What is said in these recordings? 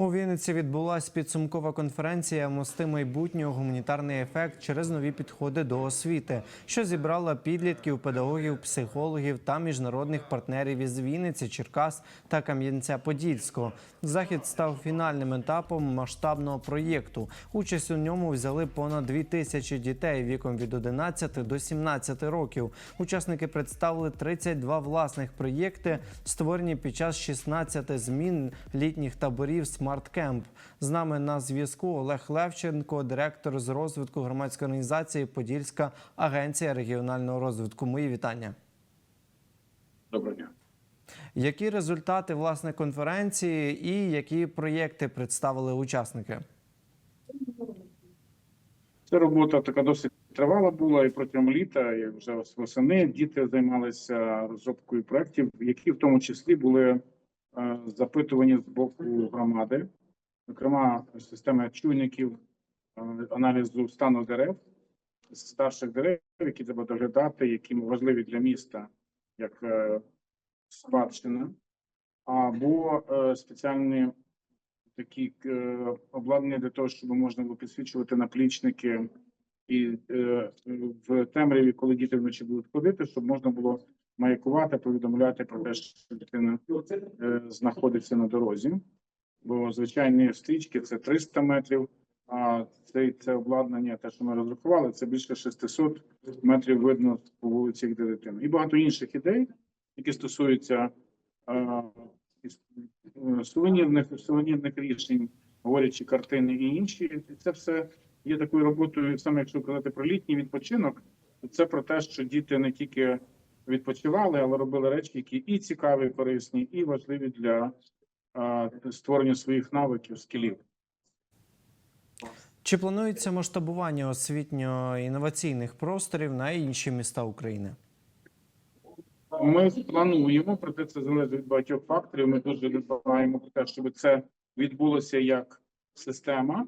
У Вінниці відбулася підсумкова конференція Мости майбутнього гуманітарний ефект через нові підходи до освіти, що зібрала підлітків, педагогів, психологів та міжнародних партнерів із Вінниці, Черкас та Кам'янця-Подільського. Захід став фінальним етапом масштабного проєкту. Участь у ньому взяли понад дві тисячі дітей віком від 11 до 17 років. Учасники представили 32 власних проєкти, створені під час 16 змін літніх таборів Смарт Кемп. З нами на зв'язку Олег Левченко, директор з розвитку громадської організації Подільська агенція регіонального розвитку. Мої вітання. Доброго дня. Які результати власне конференції і які проєкти представили учасники? Це робота така досить тривала була і протягом літа, і вже восени діти займалися розробкою проєктів, які в тому числі були запитувані з боку громади, зокрема система чуйників е, аналізу стану дерев, старших дерев, які треба доглядати, які важливі для міста, як е, спадщина, або е, спеціальні такі обладнання для того, щоб можна було підсвічувати наплічники і е, в темряві, коли діти вночі будуть ходити, щоб можна було маякувати, повідомляти про те, що дитина е, знаходиться на дорозі. Бо звичайні стрічки це 300 метрів, а це, це обладнання, те, що ми розрахували, це більше 600 метрів видно по вулиці, де дитина. І багато інших ідей, які стосуються е, е, сувенірних, сувенірних рішень, говорячи картини і інші. І Це все є такою роботою, саме якщо казати про літній відпочинок, то це про те, що діти не тільки відпочивали, але робили речі, які і цікаві, і корисні, і важливі для е, створення своїх навиків, скілів. Чи планується масштабування освітньо-інноваційних просторів на інші міста України? Ми плануємо, проте це залежить від багатьох факторів. Ми дуже дбаємо про те, щоб це відбулося як система.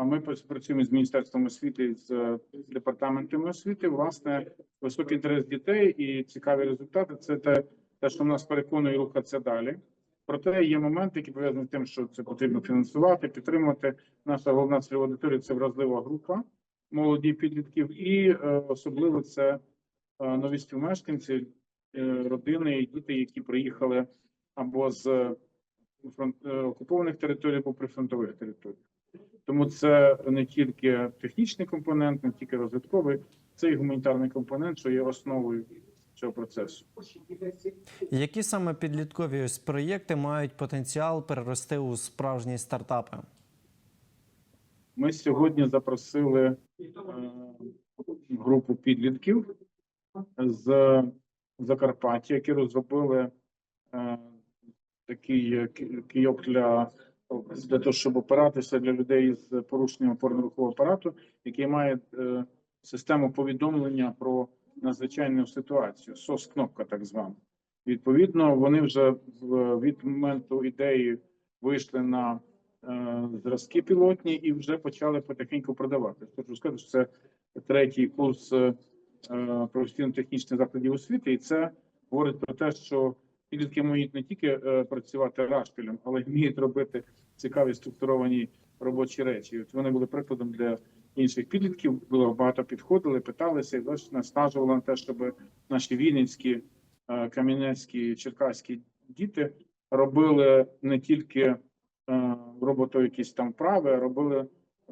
Ми працюємо з міністерством освіти з е, департаментами освіти. Власне, високий інтерес дітей і цікаві результати. Це те, те, що нас переконує рухатися далі. Проте є моменти, які пов'язані з тим, що це потрібно фінансувати, підтримувати. Наша головна цільова аудиторія – це вразлива група молоді підлітків, і е, особливо це е, нові співмешканці, родини і діти, які приїхали або з окупованих територій, або прифронтових територій. Тому це не тільки технічний компонент, не тільки розвитковий, це і гуманітарний компонент, що є основою цього процесу. Які саме підліткові ось проєкти мають потенціал перерости у справжні стартапи? Ми сьогодні запросили е, групу підлітків з Закарпаття, які розробили е, такий е, кийок для, для того, щоб опиратися для людей з порушенням опорно-рухового апарату, який має е, систему повідомлення про надзвичайну ситуацію, СОС-кнопка так звана. Відповідно, вони вже від моменту ідеї вийшли на е, зразки пілотні і вже почали потихеньку продавати. Хочу сказати, що це третій курс е, е, професійно-технічних закладів освіти, і це говорить про те, що підлітки можуть не тільки е, працювати рашпілем, але вміють робити цікаві структуровані робочі речі. От вони були прикладом для інших підлітків. Було багато підходили, питалися і досі настажували на те, щоб наші вінницькі, е, кам'янецькі, черкаські діти робили не тільки е, роботу якісь там вправи, а робили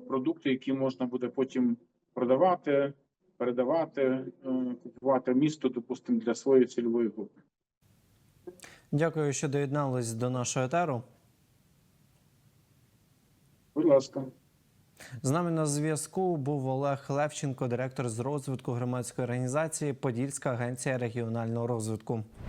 продукти, які можна буде потім продавати, передавати, купувати місто, допустимо, для своєї цільової групи. Дякую, що доєднались до нашого етеру. Будь ласка. З нами на зв'язку був Олег Левченко, директор з розвитку громадської організації Подільська агенція регіонального розвитку.